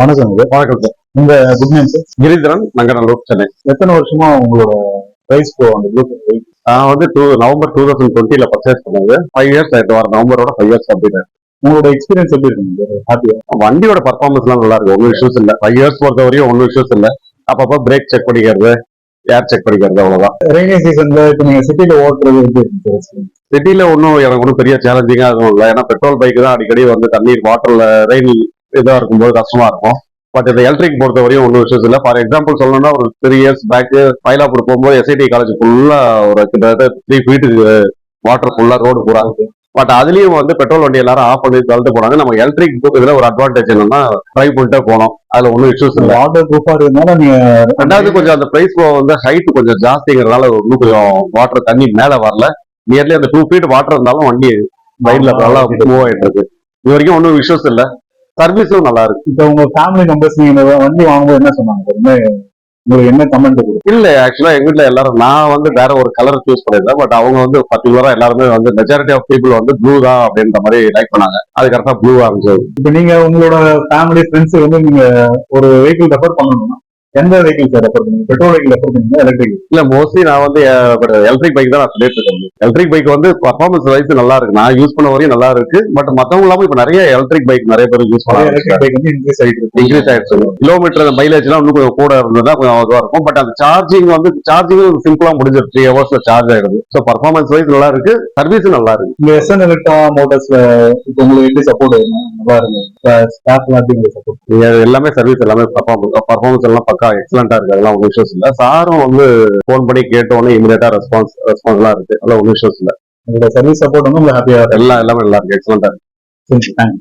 வணக்கம் சார் வணக்கம் சார். உங்க good name sir Giridharan Nanganallur Chennai. எத்தனை வருஷமா உங்களோட பிரைஸ் போ அந்த வெஹிக்கிள் நான் வந்து டூ நவம்பர் டூ தௌசண்ட் டுவெண்ட்டில பர்ச்சேஸ் பண்ணது ஃபைவ் இயர்ஸ் ஆயிட்டு வர நவம்பரோட ஃபைவ் இயர்ஸ் அப்படின்னு உங்களோட எக்ஸ்பீரியன்ஸ் எப்படி இருக்குங்க சார் ஹாப்பியா வண்டியோட பர்ஃபார்மன்ஸ்லாம் நல்லா இருக்கு. ஒன்றும் இஷ்யூஸ் இல்லை. ஃபைவ் இயர்ஸ் பொறுத்த வரையும் ஒன்றும் இஷ்யூஸ் இல்லை. அப்பப்போ பிரேக் செக் பண்ணிக்கிறது ஏர் செக் பண்ணிக்கிறது அவ்வளவுதான். ரெய்னி சீசன்ல இப்போ நீங்க சிட்டில ஓட்டுறது எப்படி இருக்கு? சிட்டில ஒன்றும் எனக்கு ஒன்றும் பெரிய சேலஞ்சிங்கா எதுவும் இல்லை. ஏன்னா பெட்ரோல் பைக் தான் அடிக்கடி வந்து தண்ணீர் வாட்டர்ல ரெயின் இதா இருக்கும்போது கஷ்டமா இருக்கும். பட் இந்த எலக்ட்ரிக் பொறுத்த வரையும் ஒன்றும் இஷ்யூஸ் இல்லை. ஃபார் எக்ஸாம்பிள் சொல்லணும்னா ஒரு த்ரீ இயர்ஸ் பேக் மயிலாப்பூர் போகும்போது எஸ்ஐடி காலேஜ் ஃபுல்லா ஒரு கிட்டத்தட்ட த்ரீ ஃபீட்டுக்கு வாட்டர் ஃபுல்லா ரோடு பூரா. பட் அதுலயும் வந்து பெட்ரோல் வண்டி எல்லாரும் ஆஃப் பண்ணி தள்ளிட்டு போனாங்க. நம்ம எலக்ட்ரிக் இதுல ஒரு அட்வான்டேஜ் என்னன்னா ட்ரைவ் பண்ணிட்டே போனோம். அதுல ஒன்றும் இஷ்யூஸ் இல்லை. வாட்டர் ப்ரூஃபா இருக்கிறதுனால நீங்க ரெண்டாவது கொஞ்சம் அந்த பிரைஸ் வந்து ஹைட் கொஞ்சம் ஜாஸ்திங்கிறதுனால இன்னும் கொஞ்சம் வாட்டர் தண்ணி மேல வரல. நியர்லி அந்த டூ ஃபீட் வாட்டர் இருந்தாலும் வண்டி வயல்ல நல்லா மூவ் ஆயிட்டு இருக்கு. இது வரைக்கும் ஒன்றும் இஷ்யூஸ் இல்ல. சர்வீஸும் நல்லா இருக்கு இப்போ உங்க ஃபேமிலி மெம்பர்ஸ் நீங்க வண்டி வாங்கும்போது என்ன சொன்னாங்க? உங்களுக்கு என்ன கமெண்ட் இல்ல ஆக்சுவலா எங்க வீட்ல எல்லாரும் நான் வந்து வேற ஒரு கலர் சூஸ் பண்ணிருந்தேன் பட் அவங்க வந்து பர்டிகுலரா எல்லாருமே வந்து மெஜாரிட்டி ஆஃப் பீப்புள் வந்து ப்ளூ தான் அப்படின்ற மாதிரி லைக் பண்ணாங்க. அது கரெக்டா ப்ளூ இருந்துச்சு. இப்போ நீங்க உங்களோட ஃபேமிலி ஃப்ரெண்ட்ஸ் வந்து நீங்க ஒரு வெஹிக்கிள் ரெஃபர் பண்ணணும்னா எந்த வெஹிக்கிள் சார் ரெஃபர் பண்ணுங்க பெட்ரோல் வெஹிக்கிள் ரெஃபர் பண்ணுங்க எலக்ட்ரிக் இல்ல மோஸ்ட்லி நான் வந்து எலக்ட்ரிக் பைக் தான் நான் சொல்லிட்டு இருக்கேன். எலக்ட்ரிக் பைக் வந்து பர்ஃபார்மன்ஸ் வைஸ் நல்லா இருக்கு. நான் யூஸ் பண்ண வரையும் நல்லா இருக்கு. பட் மத்தவங்க இல்லாம இப்ப நிறைய எலக்ட்ரிக் பைக் நிறைய பேர் யூஸ் பண்ண எலக்ட்ரிக் பைக் வந்து இன்க்ரீஸ் ஆயிட்டு இருக்கு. இன்க்ரீஸ் ஆயிடுச்சு கிலோமீட்டர் மைலேஜ் எல்லாம் இன்னும் கொஞ்சம் கூட இருந்ததா கொஞ்சம் இதுவா இருக்கும். பட் அந்த சார்ஜிங் வந்து சார்ஜிங் சிம்பிளா முடிஞ்சிரு த்ரீ ஹவர்ஸ்ல சார்ஜ் ஆயிடுது. ஸோ பர்ஃபார்மன்ஸ் வைஸ் நல்லா இருக்கு. சர்வீஸும் நல்லா இருக்கு. இந்த எஸ்என் எலக்ட்ரா மோட்டார்ஸ்ல இப்போ உங்களுக்கு எப்படி சப்போர்ட் நல்லா இருக்கு ஸ்டாஃப்லாம் எப்படி உங்களுக்கு சப்போர்ட் இது எல்லாமே சர்வீஸ் எல்லாமே பர்ஃபார்மன்ஸ் எல்லாம் பக்கா எக்ஸலண்டா இருக்கு. அதெல்லாம் ஒன்றும் இஷ்யூஸ் இல்ல. சாரும் வந்து ஃபோன் பண்ணி கேட்டோன்னே இமீடியட்டா ரெஸ்பான்ஸ் ரெஸ்பான்ஸ்லாம் இருக்கு. அதெல்லாம் ஒன்றும் இஷ்யூஸ் இல்ல. உங்களோட சர்வீஸ் சப்போர்ட் வந்து உங்களுக்கு ஹாப்பியா எல்லாம் எல்லாமே நல்லா இருக்கு. எக்ஸலண்டா இருக்கு. தேங்க்ஸ்